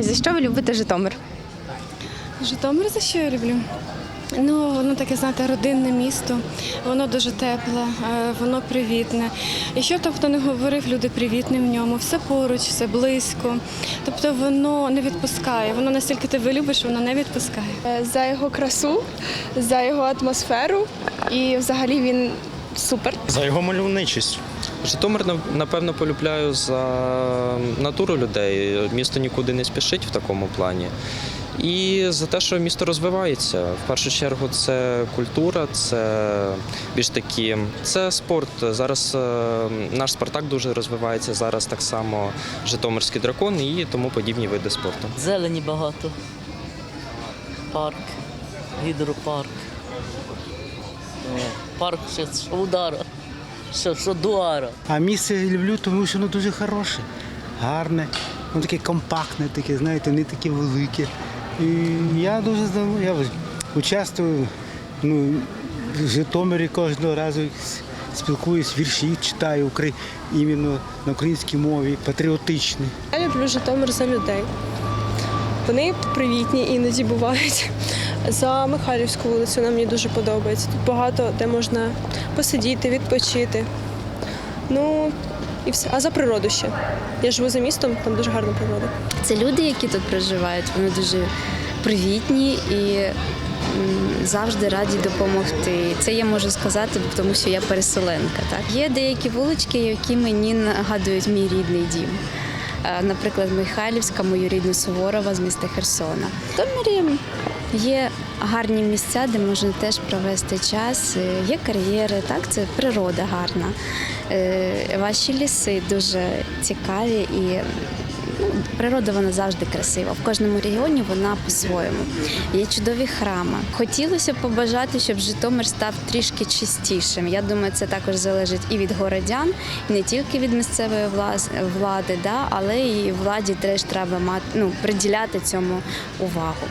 За що ви любите Житомир? Житомир за що я люблю? Ну, воно таке, знаєте, родинне місто, воно дуже тепле, е, воно привітне. І що хто не говорив, люди привітні в ньому, все поруч, все близько. Тобто воно не відпускає, воно настільки тебе любиш, воно не відпускає. Е, за його красу, за його атмосферу і взагалі він супер. За його мальовничість. Житомир напевно полюбляю за натуру людей. Місто нікуди не спішить в такому плані. І за те, що місто розвивається. В першу чергу це культура, це більш такі, це спорт. Зараз е, наш Спартак дуже розвивається. Зараз так само Житомирський дракон і тому подібні види спорту. Зелені багато. Парк, гідропарк. Е, Парк ще удара, ще що дуара. А місце люблю, тому що воно дуже хороше, гарне, воно таке компактне, таке, знаєте, не таке велике. І я дуже здав- я участвую ну, в Житомирі кожного разу спілкуюсь, вірші читаю укра- іменно на українській мові, патріотичні. Я люблю Житомир за людей. Вони привітні іноді бувають. За Михайлівську вулицю нам мені дуже подобається. Тут багато де можна посидіти, відпочити. Ну і все. А за природу ще. Я живу за містом, там дуже гарна природа. Це люди, які тут проживають, вони дуже привітні і завжди раді допомогти. Це я можу сказати, тому що я переселенка. Так є деякі вулички, які мені нагадують мій рідний дім. Е, Наприклад, Михайлівська, мою рідну Суворова з міста Херсона. В Житомирі є гарні місця, де можна теж провести час. Е, Є кар'єри, так це природа гарна. Е, Ваші ліси дуже цікаві і ну, природа вона завжди красива. В кожному регіоні вона по-своєму. Є чудові храми. Хотілося б побажати, щоб Житомир став трішки чистішим. Я думаю, це також залежить і від городян, і не тільки від місцевої влади, да, але і владі теж треба мати ну, приділяти цьому увагу.